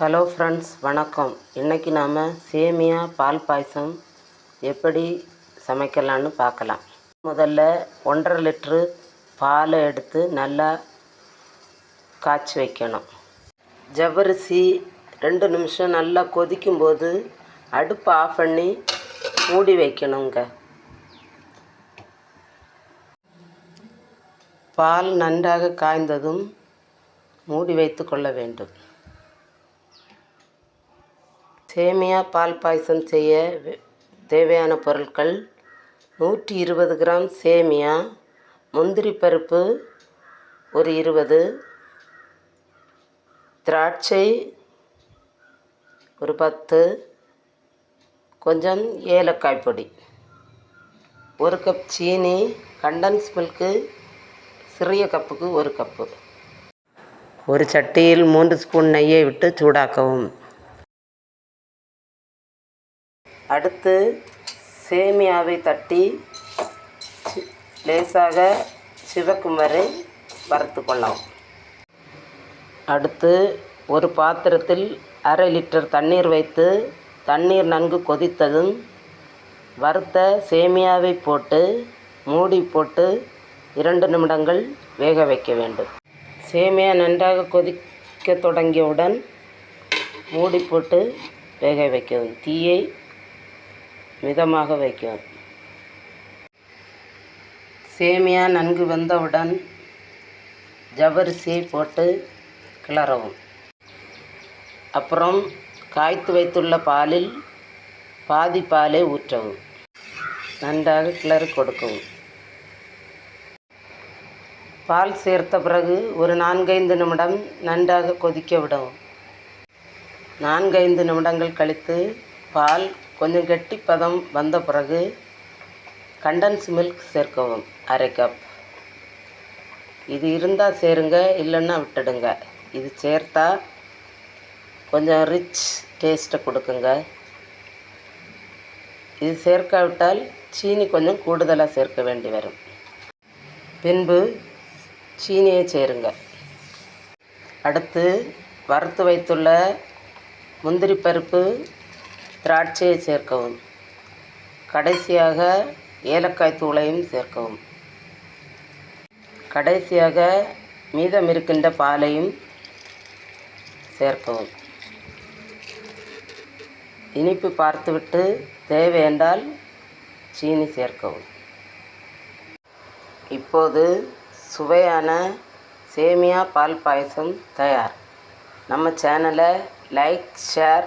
Hello friends வணக்கம். இன்றைக்கி நாம் சேமியா பால் பாயசம் எப்படி சமைக்கலான்னு பார்க்கலாம். முதல்ல ஒன்றரை லிட்ரு பாலை எடுத்து நல்லா காய்ச்சி வைக்கணும். ஜவ்வரிசி ரெண்டு நிமிஷம் நல்லா கொதிக்கும்போது அடுப்பை ஆஃப் பண்ணி மூடி வைக்கணுங்க. பால் நன்றாக காய்ந்ததும் மூடி வைத்து கொள்ள வேண்டும். சேமியா பால் பாயசம் செய்ய தேவையான பொருட்கள் நூற்றி இருபது கிராம் சேமியா முந்திரி பருப்பு ஒரு இருபது திராட்சை ஒரு பத்து கொஞ்சம் ஏலக்காய் பொடி ஒரு கப் சீனி கண்டன்ஸ் மில்க்கு சிறிய கப்புக்கு ஒரு கப்பு. ஒரு சட்டியில் மூன்று ஸ்பூன் நெய்யை விட்டு சூடாக்கவும். அடுத்து சேமியாவை தட்டி சி- லேசாக சிவக்கும் வரை வறுத்து கொள்ளவும். அடுத்து ஒரு பாத்திரத்தில் அரை லிட்டர் தண்ணீர் வைத்து தண்ணீர் நன்கு கொதித்ததும் வறுத்த சேமியாவை போட்டு மூடி போட்டு இரண்டு நிமிடங்கள் வேக வைக்க வேண்டும். சேமியா நன்றாக கொதிக்க தொடங்கியவுடன் மூடி போட்டு வேக வைக்கவும். தீயை மிதமாக வைக்கவும் சேமியா நன்கு வெந்தவுடன் ஜவரிசியை போட்டு கிளறவும். அப்புறம் காய்த்து வைத்துள்ள பாலில் பாதி பாலை ஊற்றவும். நன்றாக கிளறி கொடுக்கவும். பால் சேர்த்த பிறகு ஒரு நான்கைந்து நிமிடம் நன்றாக கொதிக்க விடவும். நான்கைந்து நிமிடங்கள் கழித்து பால் கொஞ்சம் கெட்டிப்பதம் வந்த பிறகு கண்டன்ஸ் மில்க் சேர்க்கவும். அரை கப் இது இருந்தால் சேருங்க இல்லைன்னா விட்டுடுங்க. இது சேர்த்தா கொஞ்சம் ரிச் டேஸ்ட்டை கொடுக்குங்க. இது சேர்க்காவிட்டால் சீனி கொஞ்சம் கூடுதலாக சேர்க்க வேண்டி வரும். பின்பு சீனியை சேருங்க. அடுத்து வறுத்து வைத்துள்ள முந்திரி பருப்பு திராட்சையை சேர்க்கவும். கடைசியாக ஏலக்காய் தூளையும் சேர்க்கவும். கடைசியாக மீதம் இருக்கின்ற பாலையும் சேர்க்கவும். இனிப்பு பார்த்துவிட்டு தேவையென்றால் சீனி சேர்க்கவும். இப்போது சுவையான சேமியா பால் பாயசம் தயார். நம்ம சேனலை லைக் ஷேர்